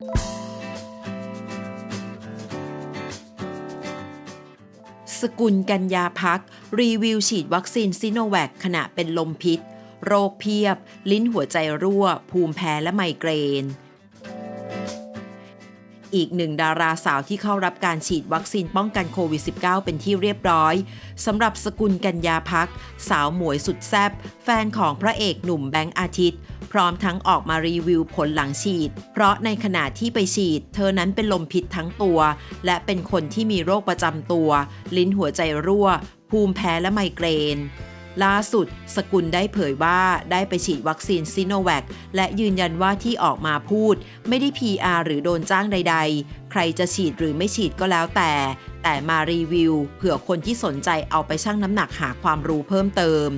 สกุลกัญญาพัก รีวิวฉีดวัคซีนซิโนแวคขณะเป็นลมพิษ โรคเพียบ ลิ้นหัวใจรั่ว ภูมิแพ้และไมเกรน อีกหนึ่งดาราสาวที่เข้ารับการฉีดวัคซีนป้องกันโควิด -19 เป็นที่เรียบร้อยสำหรับสกุลกัญญาพัก สาวหมวยสุดแซ่บแฟนของพระเอกหนุ่มแบงค์อาทิตย์ พร้อมทั้งออกมารีวิวผลหลังฉีด เพราะในขณะที่ไปฉีด เธอนั้นเป็นลมพิษทั้งตัว และเป็นคนที่มีโรคประจำตัว ลิ้นหัวใจรั่ว ภูมิแพ้และไมเกรน ล่าสุด สกุลได้เผยว่าได้ไปฉีดวัคซีนซิโนแวคและยืนยันว่าที่ออกมาพูด ไม่ได้ PR หรือโดนจ้างใด ๆ ใครจะฉีดหรือไม่ฉีดก็แล้วแต่ แต่มารีวิว เผื่อคนที่สนใจเอาไปชั่งน้ำหนักหาความรู้เพิ่มเติม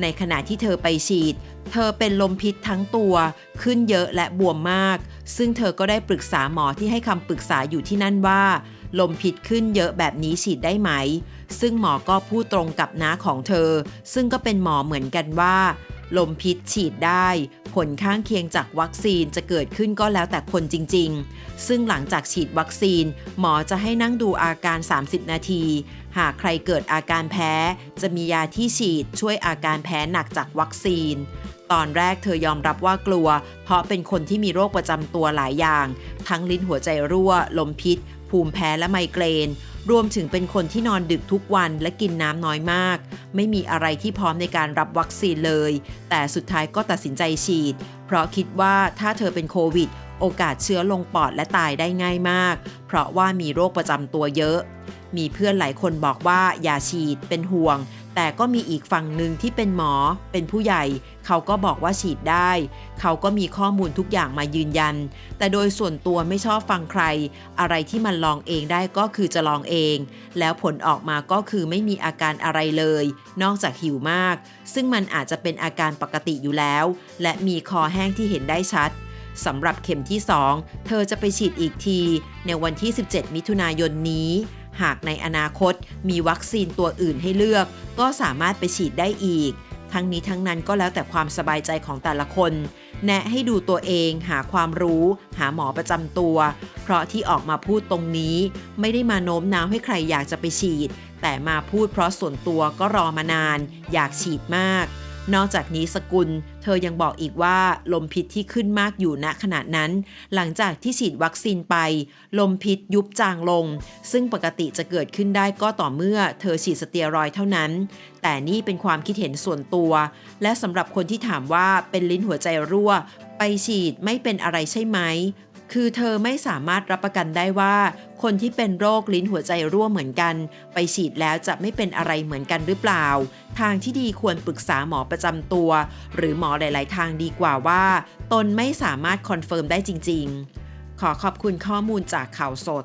ในขณะที่เธอไปฉีด เธอเป็นลมพิษทั้งตัว ขึ้นเยอะและบวมมาก ซึ่งเธอก็ได้ปรึกษาหมอที่ให้คำปรึกษาอยู่ที่นั่นว่า ลมพิษขึ้นเยอะแบบนี้ฉีดได้ไหม ซึ่งหมอก็พูดตรงกับน้าของเธอ ซึ่งก็เป็นหมอเหมือนกันว่า ลมพิษฉีดได้ ผลข้างเคียงจากวัคซีนจะเกิดขึ้นก็แล้วแต่คนจริง ๆ ซึ่งหลังจากฉีดวัคซีน หมอจะให้นั่งดูอาการ 30 นาที หากใครเกิดอาการแพ้ จะมียาที่ฉีดช่วยอาการแพ้หนักจากวัคซีนตอนแรกเธอยอมรับว่ากลัว เพราะเป็นคนที่มีโรคประจำตัวหลายอย่าง ทั้งลิ้นหัวใจรั่ว ลมพิษ ภูมิแพ้และไมเกรน รวมถึงเป็นคนที่นอนดึกทุกวันและกินน้ำน้อยมาก ไม่มีอะไรที่พร้อมในการรับวัคซีนเลย แต่สุดท้ายก็ตัดสินใจฉีด เพราะคิดว่าถ้าเธอเป็นโควิด โอกาสเชื้อลงปอดและตายได้ง่ายมาก เพราะว่ามีโรคประจำตัวเยอะ มีเพื่อนหลายคนบอกว่าอย่าฉีดเป็นห่วง แต่ก็มีอีกฝั่งหนึ่งที่เป็นหมอ เป็นผู้ใหญ่ เขาก็บอกว่าฉีดได้ เขาก็มีข้อมูลทุกอย่างมายืนยัน แต่โดยส่วนตัวไม่ชอบฟังใคร อะไรที่มันลองเองได้ก็คือจะลองเอง แล้วผลออกมาก็คือไม่มีอาการอะไรเลย นอกจากหิวมาก ซึ่งมันอาจจะเป็นอาการปกติอยู่แล้ว และมีคอแห้งที่เห็นได้ชัดสำหรับเข็มที่ 2 เธอจะไปฉีดอีกที ในวันที่ 17 มิถุนายนนี้ หากในอนาคตมีวัคซีนตัวอื่นให้เลือก ก็สามารถไปฉีดได้อีก ทั้งนี้ทั้งนั้นก็แล้วแต่ความสบายใจของแต่ละคน แนะให้ดูตัวเองหาความรู้ หาหมอประจำตัว เพราะที่ออกมาพูดตรงนี้ ไม่ได้มาโน้มน้าวให้ใครอยากจะไปฉีด แต่มาพูดเพราะส่วนตัวก็รอมานาน อยากฉีดมาก นอกจากนี้สกุล เธอยังบอกอีกว่าลมพิษที่ขึ้นมากอยู่ณขณะนั้น หลังจากที่ฉีดวัคซีนไป ลมพิษยุบจางลง ซึ่งปกติจะเกิดขึ้นได้ก็ต่อเมื่อเธอฉีดสเตียรอยเท่านั้น แต่นี่เป็นความคิดเห็นส่วนตัว และสำหรับคนที่ถามว่าเป็นลิ้นหัวใจรั่ว ไปฉีดไม่เป็นอะไรใช่ไหม คือเธอไม่สามารถรับประกันได้ว่า คนที่เป็นโรคลิ้นหัวใจรั่วเหมือนกัน ไปฉีดแล้วจะไม่เป็นอะไรเหมือนกันหรือเปล่า ทางที่ดีควรปรึกษาหมอประจำตัว หรือหมอหลาย ๆ ทางดีกว่าว่า ตนไม่สามารถคอนเฟิร์มได้จริง ๆ ขอขอบคุณข้อมูลจากข่าวสด